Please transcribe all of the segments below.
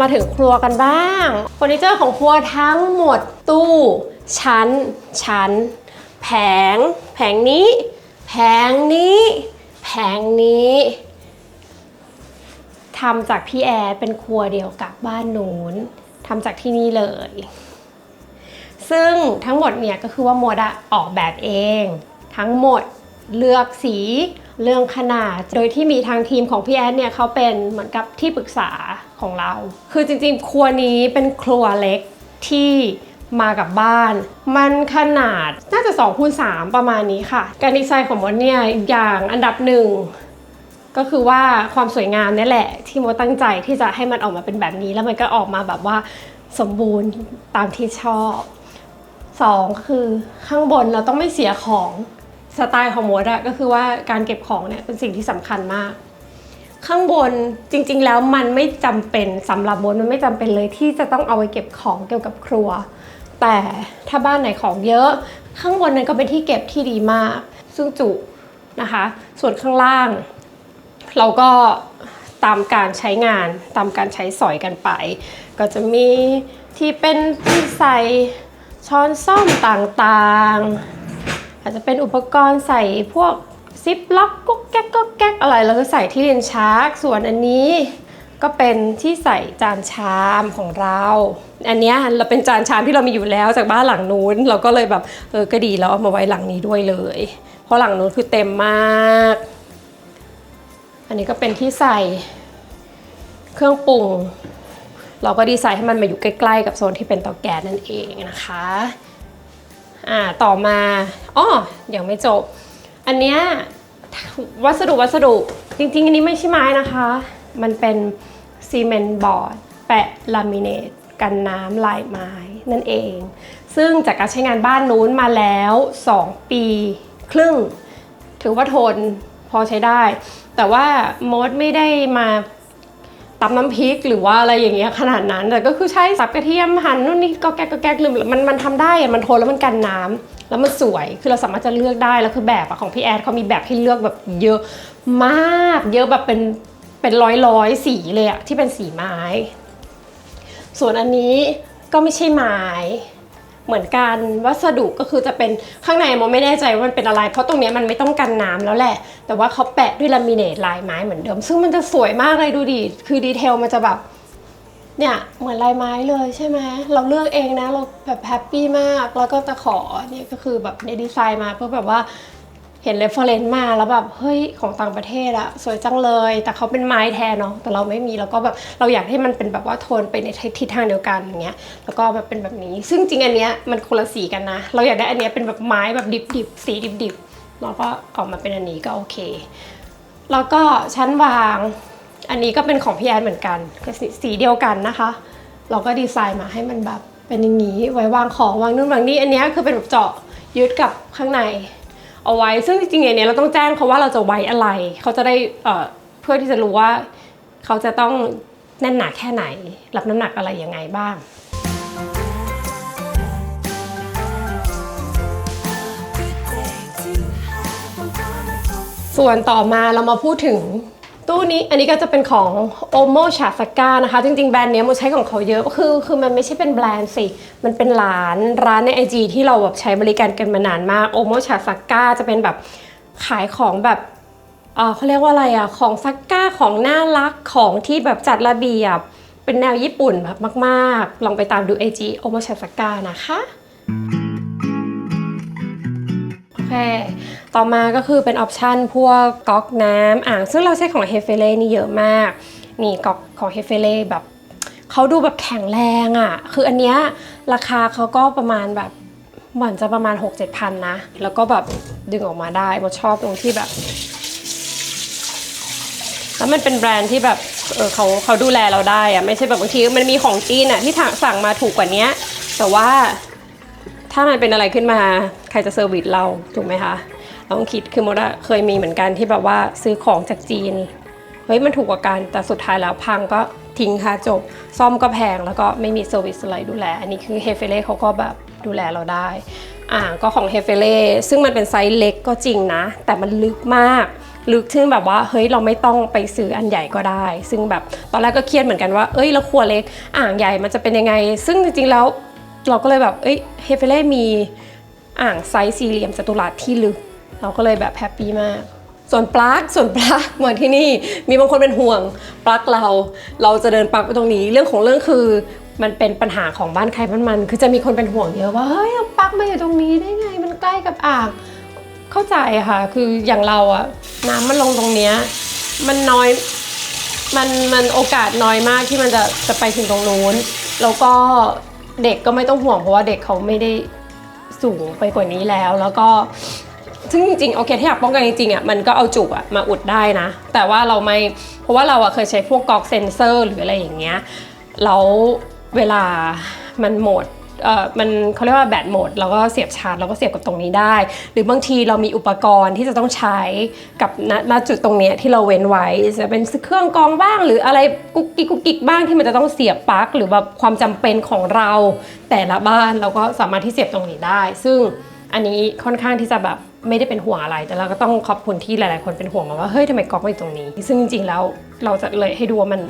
มาถึงครัวกันบ้างเฟอร์นิเจอร์ของครัวทั้งหมดตู้ชั้น ชั้น แผง แผงนี้ แผงนี้ แผงนี้ทำจากพี่แอดเป็นครัวเดียวกับบ้านนู้นทำจากที่นี่เลย ซึ่งทั้งหมดเนี่ยก็คือว่าโมดอะออกแบบเอง ทั้งหมดเลือกสี เรื่องขนาด โดยที่มีทางทีมของพี่แอดเนี่ยเขาเป็นเหมือนกับที่ปรึกษาของเรา คือจริงๆ ครัวนี้เป็นครัวเล็กที่มากับบ้าน มันขนาดน่าจะ2คูณ3ประมาณนี้ค่ะ การดีไซน์ของมดเนี่ยอย่างอันดับหนึ่งก็คือว่าความสวยงามนี่แหละ ที่โมตั้งใจที่จะให้มันออกมาเป็นแบบนี้ แล้วมันก็ออกมาแบบว่าสมบูรณ์ตามที่ชอบสองคือข้างบนเราต้องไม่เสียของ สไตล์ของมดอะก็คือว่าการเก็บของเนี่ยเป็นสิ่งที่สำคัญมาก ข้างบนจริงๆแล้วมันไม่จำเป็นสำหรับมดมันไม่จำเป็นเลยที่จะต้องเอาไว้เก็บของเกี่ยวกับครัว แต่ถ้าบ้านไหนของเยอะข้างบนนั้นก็เป็นที่เก็บที่ดีมาก ซึ่งจุนะคะ ส่วนข้างล่าง เราก็ตามการใช้งานตามการใช้สอยกันไป ก็จะมีที่เป็นที่ใส่ช้อนซ่อมต่างๆ อาจจะเป็นอุปกรณ์ใส่พวกซิปล็อกกุ๊กแก๊กกุ๊กแก๊กอะไรแล้วก็ใส่ที่เลนชาร์กส่วนอันนี้ก็เป็นที่ใส่จานชามของเรา อันนี้เราเป็นจานชามที่เรามีอยู่แล้วจากบ้านหลังนู้น เราก็เลยแบบเออก็ดีแล้วเอามาไว้หลังนี้ด้วยเลย เพราะหลังนู้นคือเต็มมาก อันนี้ก็เป็นที่ใส่เครื่องปรุง เราก็ดีไซน์ให้มันมาอยู่ใกล้ๆ กับโซนที่เป็นเตาแก๊สนั่นเองนะคะ อ่าต่อมาอ้อยังไม่จบ อันเนี้ยวัสดุวัสดุจริงๆ อันนี้ไม่ใช่ไม้นะคะ มันเป็นซีเมนต์บอร์ดแปะลามิเนตกันน้ำลายไม้นั่นเอง ซึ่งจากการใช้งานบ้านนู้นมาแล้ว 2 ปีครึ่ง ถือว่าทนพอใช้ได้ แต่ว่าโมดไม่ได้มา ตำน้ำพริกหรือว่าอะไรอย่างเงี้ยขนาดนั้นแต่ก็คือใช้สับกระเทียมหั่นนู่นนี่ก็แก๊กก็แก๊กลืมมันมันทำได้มันทนแล้วมันกันน้ำแล้วมันสวยคือเราสามารถจะเลือกได้แล้วคือแบบของพี่แอดเขามีแบบให้เลือกแบบเยอะมาก เยอะแบบเป็นเป็นร้อยร้อยสีเลยอะที่เป็นสีไม้ ส่วนอันนี้ก็ไม่ใช่ไม้ เหมือนกันวัสดุก็คือจะเป็นข้างในโมไม่แน่ใจว่ามันเป็นอะไร เพราะตรงเนี้ยมันไม่ต้องกันน้ำแล้วแหละ แต่ว่าเขาแปะด้วยลามิเนตลายไม้เหมือนเดิม ซึ่งมันจะสวยมากเลยดูดิคือดีเทลมันจะแบบเนี่ยเหมือนลายไม้เลยใช่ไหมเราเลือกเองนะเราแบบแฮปปี้มากแล้วก็จะขอเนี่ยก็คือแบบในดีไซน์มาเพื่อแบบว่า เห็นเรฟเฟอรนซ์มาแล้วแบบเฮ้ยของต่างประเทศอะสวยจังเลย แต่เขาเป็นไม้แทนเนาะแต่เราไม่มีแล้วก็แบบเราอยากให้มันเป็นแบบว่าโทนไปในทิศทางเดียวกันอย่างเงี้ยแล้วก็แบบเป็นแบบนี้ ซึ่งจริงอันเนี้ยมันคนละสีกันนะ เราอยากได้อันเนี้ยเป็นแบบไม้แบบดิบๆสีดิบๆแล้วก็ออกมาเป็นอันนี้ก็โอเค แล้วก็ชั้นวางอันนี้ก็เป็นของพี่แอนเหมือนกันก็สสีเดียวกันนะคะ เราก็ดีไซน์มาให้มันแบบเป็นอย่างนี้ไว้วางของวางนู่นวางนี่อันเนี้ยคือเป็นแบบเจาะยึดกับข้างใน เอาไว้ ซึ่งจริงๆอย่างเนี้ยเราต้องแจ้งเขาว่าเราจะไว้อะไร เขาจะได้เพื่อที่จะรู้ว่า เขาจะต้องแน่นหนาแค่ไหน รับน้ำหนักอะไรยังไงบ้างส่วนต่อมาเรามาพูดถึง ตู้นี้อันนี้ก็จะเป็นของ Omo c h a s a k a นะคะ จริงๆ แบรนด์เนี้ยโมใช้ของเขาเยอะคือคือมันไม่ใช่เป็นแบรนด์สิ มันเป็นร้านร้านใน IG ที่เราแบบใช้บริการกันมานานมาก Omo c h a s a k a จะเป็นแบบขายของแบบเอ่อเขาเรียกว่าอะไรอะ ของซักก้าของน่ารักของที่แบบจัดระเบียบ เป็นแนวญี่ปุ่นแบบมาก ๆ ลองไปตามดู IG Omo c h a s a k a นะคะ เค ต่อมาก็คือเป็นออปชันพวกก๊อกน้ำอ่าง ซึ่งเราใช้ของเฮเฟเล่นี่เยอะมาก นี่ก๊อกของเฮเฟเล่แบบเขาดูแบบแข็งแรงอะ่ะ คืออันเนี้ยราคาเขาก็ประมาณแบบเหมือนจะประมาณ 6 7พันนะ แล้วก็แบบดึงออกมาได้มาชอบตรงที่แบบ แล้วมันเป็นแบรนด์ที่แบบเออเขาเขาดูแลเราได้อะไม่ใช่แบบบางทีมันมีของจีนอะที่สั่งมาถูกกว่านี้ แต่ว่า ถ้ามันเป็นอะไรขึ้นมาใครจะเซอร์วิสเราถูกไหมคะต้องคิดคือมดเคยมีเหมือนกันที่แบบว่าซื้อของจากจีนเฮ้ยมันถูกกว่ากันแต่สุดท้ายแล้วพังก็ทิ้งค่ะจบ ซ่อมก็แพงแล้วก็ไม่มีเซอร์วิสอะไรดูแล อันนี้คือเฮเฟเล่เขาก็แบบดูแลเราได้อ่างก็ของเฮเฟเล่ซึ่งมันเป็นไซส์เล็กก็จริงนะ แต่มันลึกมาก ลึกซึ่งแบบว่าเฮ้ยเราไม่ต้องไปซื้ออันใหญ่ก็ได้ ซึ่งแบบตอนแรกก็เครียดเหมือนกันว่า เอ้ยแล้วครัวเล็กอ่างใหญ่มันจะเป็นยังไง ซึ่งจริงๆแล้ว เราก็เลยแบบเอ้ยเฮเฟเล่มีอ่างไซส์สี่เหลี่ยมจัตุรัสที่ลึก เราก็เลยแบบแฮปปี้มากส่วนปลั๊กส่วนปลั๊กเหมือนที่นี่มีบางคนเป็นห่วงปลั๊กเรา เราจะเดินปลั๊กไปตรงนี้ เรื่องของเรื่องคือมันเป็นปัญหาของบ้านใครบ้านมัน คือจะมีคนเป็นห่วงเยอะว่าเฮ้ยเอาปลั๊กมาอยู่ตรงนี้ได้ไงมันใกล้กับอ่างเข้าใจค่ะ คืออย่างเราอะน้ำมันลงตรงเนี้ยมันน้อยมันมันโอกาสน้อยมากที่มันจะจะไปถึงตรงนู้นแล้วก็ เด็กก็ไม่ต้องห่วงเพราะว่าเด็กเขาไม่ได้สูงไปกว่านี้แล้ว แล้วก็ซึ่งจริงๆโอเคถ้าอยากป้องกันจริงๆอะมันก็เอาจุกอะมาอุดได้นะ แต่ว่าเราไม่เพราะว่าเราอะเคยใช้พวกกอกเซนเซอร์หรืออะไรอย่างเงี้ยแล้วเวลามันหมด มันเขาเรียกว่าแบตหมดเราก็เสียบชาร์จเราก็เสียบกับตรงนี้ได้ หรือบางทีเรามีอุปกรณ์ที่จะต้องใช้กับณจุดตรงนี้ที่เราเว้นไว้ จะเป็นเครื่องกรองบ้าง หรืออะไรกุ๊กกิ๊กกุ๊กกิ๊กบ้างที่มันจะต้องเสียบปลั๊กหรือแบบความจำเป็นของเราแต่ละบ้านเราก็สามารถที่เสียบตรงนี้ได้ ซึ่งอันนี้ค่อนข้างที่จะแบบไม่ได้เป็นห่วงอะไร แต่เราก็ต้องขอบคุณที่หลาย ๆ คนเป็นห่วงมาว่าเฮ้ยทำไมก๊อกมาอยู่ตรงนี้ ซึ่งจริง ๆ แล้วเราจะเลยให้ดูว่ามัน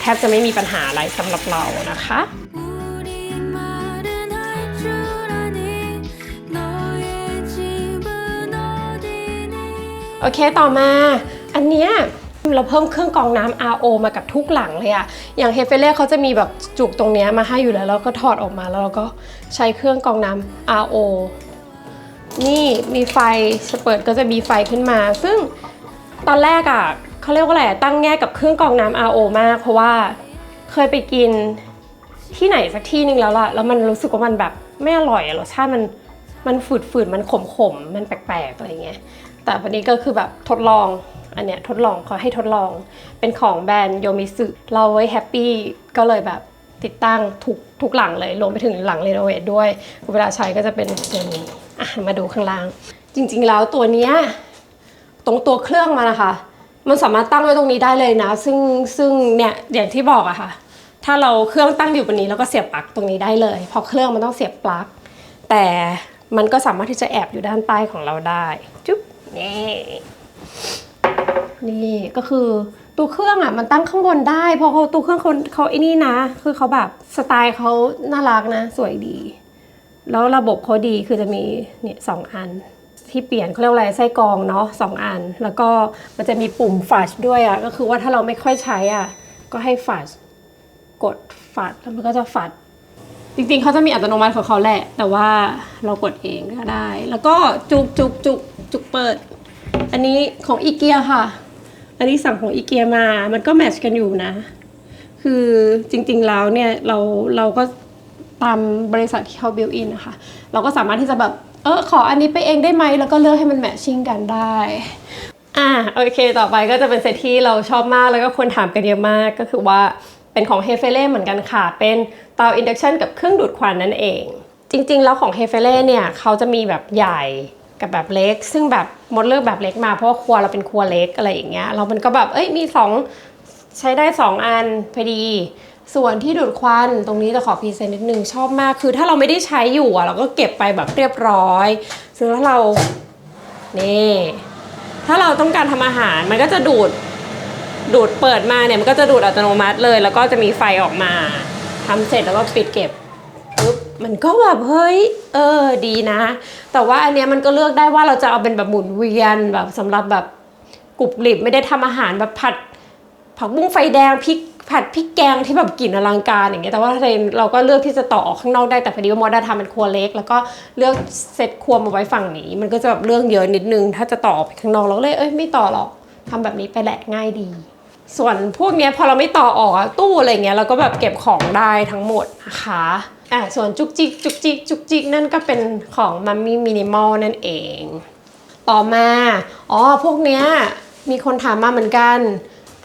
แทบจะไม่มีปัญหาอะไรสำหรับเรานะคะ อเคต่อมา อันเนี้ยเราเพิ่มเครื่องกรองน้ำ RO มากับทุกหลังเลยอะอย่างเฮเฟเล่เขาจะมีแบบจุกตรงเนี้ยมาให้อยู่แล้วเราก็ถอดออกมาแล้วเราก็ใช้เครื่องกรองน้ำ RO นี่มีไฟจะเปิดก็จะมีไฟขึ้นมา ซึ่งตอนแรกอะเขาเรียกว่าอะไรตั้งแง่กับเครื่องกรองน้ำ RO มาก เพราะว่าเคยไปกินที่ไหนสักที่หนึ่งแล้วล่ะ แล้วมันรู้สึกว่ามันแบบไม่อร่อยรสชาติมันมันฝืดๆ มันขมๆ มันแปลกๆ อะไรเงี้ย แต่วันนี้ก็คือแบบทดลอง อันเนี้ยทดลองเขาให้ทดลอง เป็นของแบรนด์โยมิสึเราไว้แฮปปี้ก็เลยแบบติดตั้งทุกทุกหลังเลยรวมไปถึงหลังเรโนเวทด้วย เวลาใช้ก็จะเป็นตัวนี้อะมาดูข้างล่าง จริงๆแล้วตัวเนี้ยตรงตัวเครื่องมันนะคะ มันสามารถตั้งไว้ตรงนี้ได้เลยนะ ซึ่งซึ่งเนี่ยอย่างที่บอกอะค่ะ ถ้าเราเครื่องตั้งอยู่บนนี้แล้วก็เสียบปลั๊กตรงนี้ได้เลยเพราะเครื่องมันต้องเสียบปลั๊กแต่มันก็สามารถที่จะแอบอยู่ด้านใต้ของเราได้จุ๊บ นี่นี่ก็คือตัวเครื่องอะมันตั้งข้างบนได้ เพราะเขาตัวเครื่องเขาเขาไอ้นี่นะ คือเขาแบบสไตล์เขาน่ารักนะ สวยดี แล้วระบบเขาดีคือจะมีเนี่ยสองอัน ที่เปลี่ยนเขาเรียกอะไรไส้กรองเนาะสองอัน แล้วก็มันจะมีปุ่มฟัชด้วยอะก็คือว่าถ้าเราไม่ค่อยใช้อะก็ให้ฟัชกดฟัดแล้วมันก็จะฟัดจริงๆเขาจะมีอัตโนมัติของเขาแหละ แต่ว่าเรากดเองก็ได้ แล้วก็จุกจุกจุก จุกเปิด อันนี้ของอีเกียค่ะ อันนี้สั่งของอีเกียมา มันก็แมทช์กันอยู่นะ คือจริงๆแล้วเนี่ยเราเราก็ตามบริษัทที่เขาบิวอินนะคะ เราก็สามารถที่จะแบบเออขออันนี้ไปเองได้ไหมแล้วก็เลือกให้มันแมทชิ่งกันได้ อ่าโอเค ต่อไปก็จะเป็นเซตที่เราชอบมากแล้วก็คนถามกันเยอะมากก็คือว่าเป็นของเฮเฟเล่เหมือนกันค่ะ เป็นเตาอินดักชันกับเครื่องดูดควันนั่นเอง จริงๆ แล้วของเฮเฟเล่เนี่ยเขาจะมีแบบใหญ่ กับแบบเล็ก ซึ่งแบบมดเลือกแบบเล็กมาเพราะว่าครัวเราเป็นครัวเล็กอะไรอย่างเงี้ยเรามันก็แบบเอ้ยมีสองใช้ได้2อันพอดี ส่วนที่ดูดควันตรงนี้จะขอพรีเซนต์นิดนึงชอบมากคือถ้าเราไม่ได้ใช้อยู่อะเราก็เก็บไปแบบเรียบร้อยซึ่งถ้าเรานี่ถ้าเราต้องการทำอาหารมันก็จะดูดดูดเปิดมาเนี่ยมันก็จะดูดอัตโนมัติเลย แล้วก็จะมีไฟออกมาทำเสร็จแล้วก็ปิดเก็บ มันก็แบบเฮ้ยเออดีนะ แต่ว่าอันเนี้ยมันก็เลือกได้ว่าเราจะเอาเป็นแบบหมุนเวียนแบบสำหรับแบบกรุบกริบไม่ได้ทำอาหารแบบผัด ผักบุ้งไฟแดงพริกผัดพริกแกงที่แบบกลิ่นอลังการอย่างเงี้ยแต่ว่าถ้าเราก็เลือกที่จะต่อออกข้างนอกได้แต่พอดีว่ามอดาทำเป็นครัวเล็ก แล้วก็เลือกเซตครัวมาไว้ฝั่งนี้ มันก็จะแบบเรื่องเยอะนิดนึง ถ้าจะต่อออกไปข้างนอกเราก็เลยเอ้ยไม่ต่อหรอกทำแบบนี้ไปแหละง่ายดี ส่วนพวกเนี้ยพอเราไม่ต่อออกตู้อะไรเงี้ยเราก็แบบเก็บของได้ทั้งหมดนะคะอะส่วนจุกจิกจุกจิกจุกจิกนั่นก็เป็นของมัมมี่มินิมอลนั่นเอง ต่อมาอ๋อพวกเนี้ยมีคนถามมาเหมือนกัน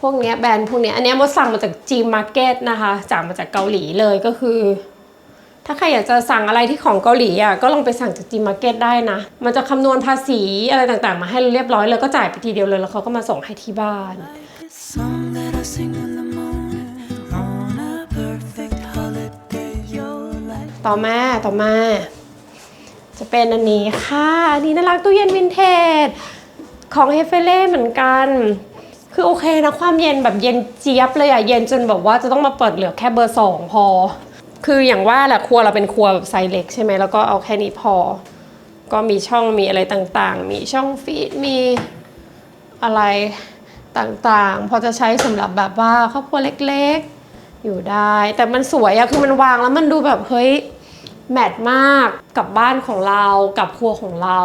พวกเนี้ยแบรนด์พวกเนี้ยอันนี้มดสั่งมาจาก G Market นะคะจากมาจากเกาหลีเลยก็คือ ถ้าใครอยากจะสั่งอะไรที่ของเกาหลีอะก็ลองไปสั่งจาก G Market ได้นะ มันจะคำนวณภาษีอะไรต่างๆ มาให้เรียบร้อยเลยก็จ่ายไปทีเดียวเลยแล้วเขาก็มาส่งให้ที่บ้าน song that I sing in the morning on a perfect holiday your life ต่อมาต่อมา จะเป็นอันนี้ค่ะ อันนี้น่ารักตู้เย็นวินเทจของเฮเฟเล่เหมือนกัน คือโอเคนะความเย็นแบบเย็นเจี๊ยบเลยอะเย็นจนแบบว่าจะต้องมาเปิดเหลือแค่เบอร์สองพอ คืออย่างว่าแหละครัวเราเป็นครัวแบบไซส์เล็กใช่ไหมแล้วก็เอาแค่นี้พอ ก็มีช่องมีอะไรต่างๆ มีช่องฟีดมีอะไร ต่างๆ พอจะใช้สำหรับแบบว่าครอบครัวเล็กๆ อยู่ได้ แต่มันสวยอะคือมันวางแล้วมันดูแบบเฮ้ยแมทมากกับบ้านของเรากับครัวของเรา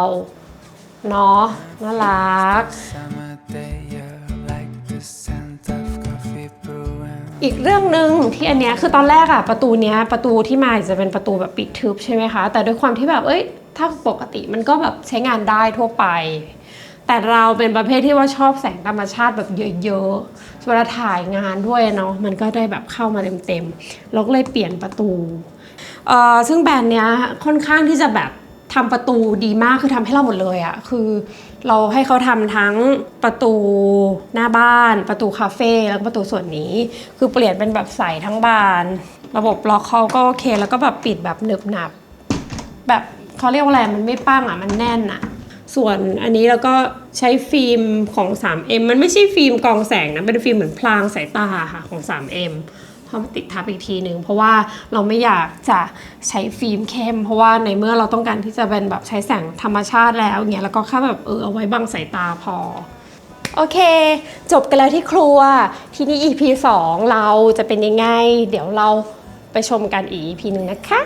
เนาะน่ารัก อีกเรื่องหนึ่งที่อันเนี้ยคือตอนแรกอะประตูเนี้ยประตูที่มาจะเป็นประตูแบบปิดทึบใช่ไหมคะ แต่ด้วยความที่แบบเอ้ยถ้าปกติมันก็แบบใช้งานได้ทั่วไป แต่เราเป็นประเภทที่ว่าชอบแสงธรรมชาติแบบเยอะๆเวลาถ่ายงานด้วยเนาะมันก็ได้แบบเข้ามาเต็มๆเราก็เลยเปลี่ยนประตูเอ่อซึ่งแบรนด์เนี้ยค่อนข้างที่จะแบบทำประตูดีมากคือทำให้เราหมดเลยอะคือเราให้เขาทำทั้งประตูหน้าบ้าน ประตูคาเฟ่แล้วก็ประตูส่วนนี้ คือเปลี่ยนเป็นแบบใสทั้งบาน ระบบล็อกเขาก็โอเค แล้วก็แบบปิดแบบหนึบหนับ แบบเขาเรียกว่าอะไรมันไม่ปั้งอะมันแน่นอะ ส่วนอันนี้เราก็ใช้ฟิล์มของ 3M มันไม่ใช่ฟิล์มกองแสงนะ เป็นฟิล์มเหมือนพลางสายตาค่ะของ 3M พอมาติดทับอีกทีหนึ่งเพราะว่าเราไม่อยากจะใช้ฟิล์มเข้ม เพราะว่าในเมื่อเราต้องการที่จะเป็นแบบใช้แสงธรรมชาติแล้วอย่างเงี้ยแล้วก็แค่แบบเออเอาไว้บังสายตาพอโอเค จบกันแล้วที่ครัว ทีนี้ EP 2 เราจะเป็นยังไง เดี๋ยวเราไปชมกันอีก EP หนึ่งนะคะ